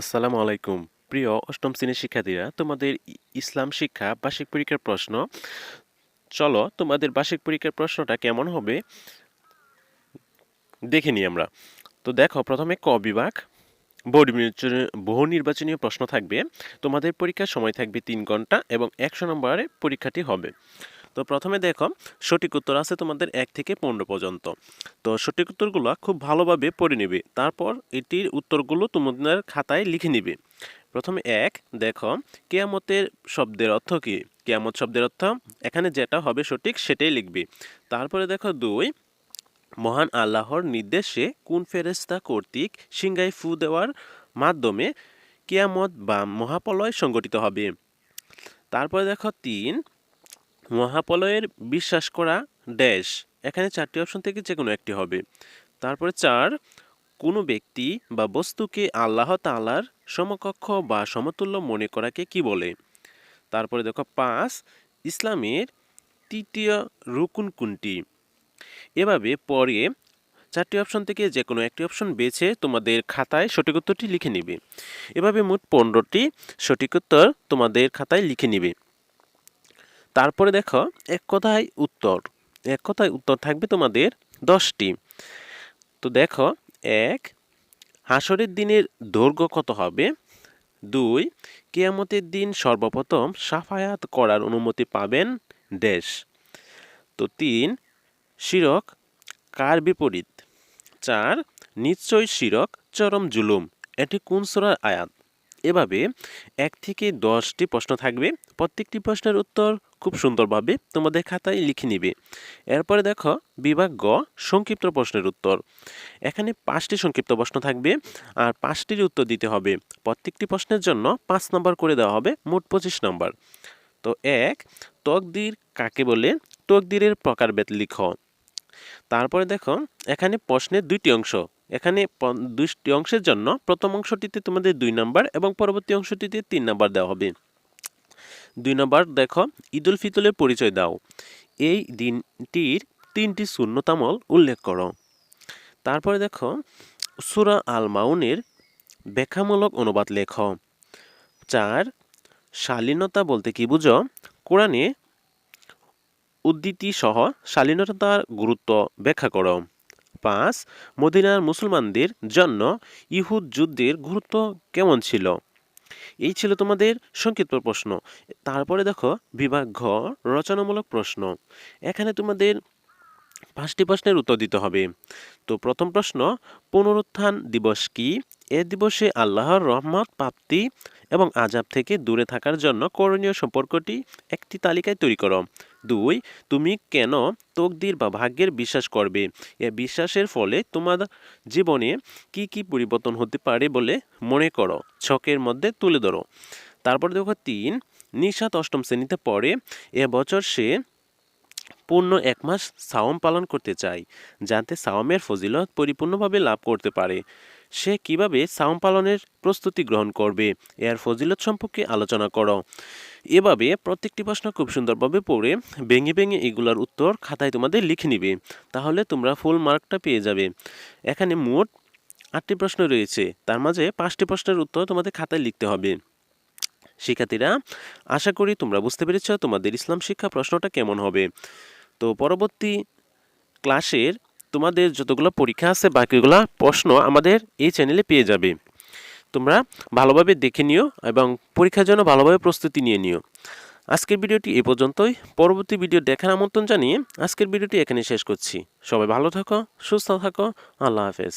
আসসালামু আলাইকুম। প্রিয় অষ্টম শ্রেণির শিক্ষার্থীরা, তোমাদের ইসলাম শিক্ষা বার্ষিক পরীক্ষার প্রশ্ন। চলো তোমাদের বার্ষিক পরীক্ষার প্রশ্নটা কেমন হবে দেখে নিই আমরা। তো দেখো, প্রথমে ক বিভাগ। বহু নির্বাচনী- বহু নির্বাচনীয় প্রশ্ন থাকবে। তোমাদের পরীক্ষার সময় থাকবে তিন ঘণ্টা এবং একশো নম্বরে পরীক্ষাটি হবে। তো প্রথমে দেখো, সঠিক উত্তর আছে তোমাদের এক থেকে পনেরো পর্যন্ত। তো সঠিক উত্তরগুলো খুব ভালোভাবে পড়ে নেবে। তারপর এটির উত্তরগুলো তোমাদের খাতায় লিখে নিবে। প্রথমে এক, দেখো, কেয়ামতের শব্দের অর্থ কি? কেয়ামত শব্দের অর্থ, এখানে যেটা হবে সঠিক সেটাই লিখবে। তারপরে দেখো দুই, মহান আল্লাহর নির্দেশে কোন ফেরেস্তা কর্তৃক সিংগাই ফু দেওয়ার মাধ্যমে কেয়ামত বা মহাপলয় সংগঠিত হবে? তারপরে দেখো তিন মহাপলয়ের বিশ্বাস করা ড্যাশ। এখানে চারটি অপশন থেকে যে কোনো একটি হবে। তারপরে চার, কোনো ব্যক্তি বা বস্তুকে আল্লাহ তাআলার সমকক্ষ বা সমতুল্য মনে করাকে কি বলে? তারপরে দেখো পাঁচ, ইসলামের তৃতীয় রুকুন কোনটি? এভাবে পরে চারটি অপশন থেকে যে কোনো একটি অপশন বেছে তোমাদের খাতায় সঠিক উত্তরটি লিখে নিবে। এভাবে মোট পনেরোটি সঠিক উত্তর তোমাদের খাতায় লিখে নিবে। তারপরে দেখো, এক কথায় উত্তর। এক কথায় উত্তর থাকবে তোমাদের দশটি। তো দেখো, এক, হাসরের দিনের দৈর্ঘ্য কত হবে? দুই, কেয়ামতের দিন সর্বপ্রথম সাফায়াত করার অনুমতি পাবেন ড্যাশ তো তিন, শিরক কার বিপরীত? চার, নিশ্চয় শিরক চরম জুলুম। এটি কোন সূরার আয়াত? এভাবে এক থেকে দশটি প্রশ্ন থাকবে। প্রত্যেকটি প্রশ্নের উত্তর খুব সুন্দরভাবে তোমাদের খাতায় লিখে নিবে। এরপরে দেখো, বিভাগ গ, সংক্ষিপ্ত প্রশ্নের উত্তর। এখানে পাঁচটি সংক্ষিপ্ত প্রশ্ন থাকবে আর পাঁচটির উত্তর দিতে হবে। প্রত্যেকটি প্রশ্নের জন্য পাঁচ নম্বর করে দেওয়া হবে, মোট পঁচিশ নম্বর। তো এক, তকদির কাকে বলে? তকদিরের প্রকারভেদ লিখো। তারপরে দেখো, এখানে প্রশ্নের দুইটি অংশ এখানে দুইটি অংশের জন্য প্রথম অংশটিতে তোমাদের দুই নাম্বার এবং পরবর্তী অংশটিতে তিন নাম্বার দেওয়া হবে। দুই নম্বর দেখো, ঈদুল ফিতরের পরিচয় দাও। এই দিনটির তিনটি শূন্যতামল উল্লেখ করো। তারপরে দেখো, সুরা আল মাউনের ব্যাখ্যামূলক অনুবাদ লেখ। চার, শালীনতা বলতে কি বুঝো? কোরআনে উদ্ধৃতি সহ শালীনতার গুরুত্ব ব্যাখ্যা করো। পাঁচ মদিনার মুসলমানদের জন্য ইহুদ যুদ্ধের গুরুত্ব কেমন ছিল? এই ছিল তোমাদের সংক্ষিপ্ত প্রশ্ন। তারপরে দেখো বিভাগ ঘ, রচনামূলক প্রশ্ন। এখানে তোমাদের পাঁচটি প্রশ্নের উত্তর দিতে হবে। তো প্রথম প্রশ্ন, পুনরুত্থান দিবস কি? এ দিবসে আল্লাহর রহমত, প্রাপ্তি এবং আজাব থেকে দূরে থাকার জন্য করণীয় সম্পর্কটি একটি তালিকায় তৈরি করো। দুই, তুমি কেন তকদির বা ভাগ্যের বিশ্বাস করবে? এ বিশ্বাসের ফলে তোমার জীবনে কি কি পরিবর্তন হতে পারে বলে মনে করো? ছকের মধ্যে তুলে ধরো। তারপর দেখো তিন নিশাত অষ্টম শ্রেণীতে পড়ে এবছর সে পূর্ণ এক মাস সাওম পালন করতে চায়, যাতে সাওমের ফজিলত পরিপূর্ণভাবে লাভ করতে পারে। সে কীভাবে সাওম পালনের প্রস্তুতি গ্রহণ করবে? এর ফজিলত সম্পর্কে আলোচনা করো। এভাবে প্রত্যেকটি প্রশ্ন খুব সুন্দরভাবে পড়ে ভেঙে ভেঙে এগুলোর উত্তর খাতায় তোমাদের লিখে নিবে, তাহলে তোমরা ফুল মার্কটা পেয়ে যাবে। এখানে মোট আটটি প্রশ্ন রয়েছে, তার মাঝে পাঁচটি প্রশ্নের উত্তর তোমাদের খাতায় লিখতে হবে। শিক্ষার্থীরা, আশা করি তোমরা বুঝতে পেরেছ তোমাদের ইসলাম শিক্ষা প্রশ্নটা কেমন হবে। তো পরবর্তী ক্লাসের তোমাদের যতগুলো পরীক্ষা আছে, বাকিগুলো প্রশ্ন আমাদের এই চ্যানেলে পেয়ে যাবে। তোমরা ভালোভাবে দেখে নিও এবং পরীক্ষার জন্য ভালোভাবে প্রস্তুতি নিয়ে নিও। আজকের ভিডিওটি এ পর্যন্তই। পরবর্তী ভিডিও দেখার আমন্ত্রণ জানিয়ে আজকের ভিডিওটি এখানে শেষ করছি। সবাই ভালো থাকো, সুস্থ থাকো। আল্লাহ হাফেজ।